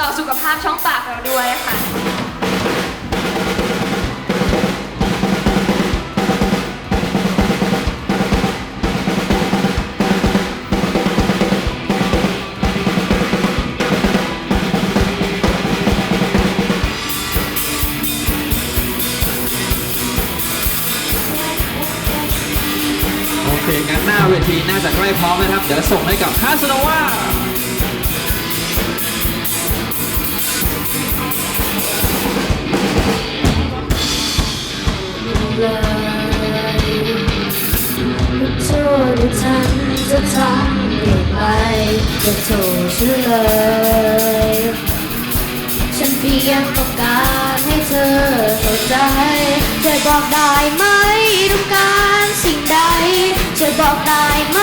ต่อสุขภาพช่องปากเราด้วยค่ะโอเคงั้นหน้าเวทีน่าจะใกล้พร้อมนะครับ เดี๋ยวส่งให้กับคาสโนวา โทษที่ฉันจะทำเปลี่ยนไปจะโทษฉันเลยฉันเพียงต้องการให้เธอเข้าใจเธอบอกได้ไหมต้องการสิ่งใดเธอบอกได้ไหม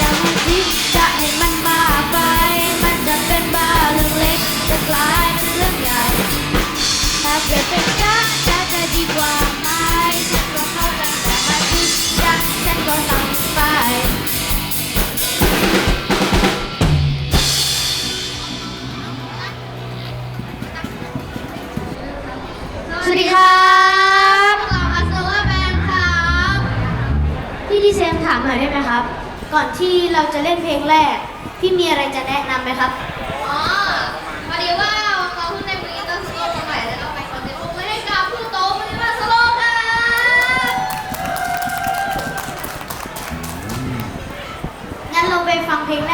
ย่ามาจิตจะให้มันมากไป มันจะเป็นบ้าเรื่องเล็ก จะกลายเป็นเรื่องใหญ่ถ้าเกิดเป็นน้ำจะใจดีกว่าไหมฉันว่าเขาตั้งแต่มาจิตจะฉันก็ต้องไปสวัสดีครับเราอัศวแบงครับ พี่ดีเซนถามหน่อยได้ไหมครับ ก่อนที่เราจะเล่นเพลงแรก พี่มีอะไรจะแนะนำไหมครับ อ๋อพอดีว่าเราเพิ่งได้มีต้นสโลว์มาใหม่แล้วเราไปคอนเสิร์ตวงไม่ได้กราบผู้โตไม่ได้ว่าสโลว์ครับงั้นเราไปฟังเพลงแรก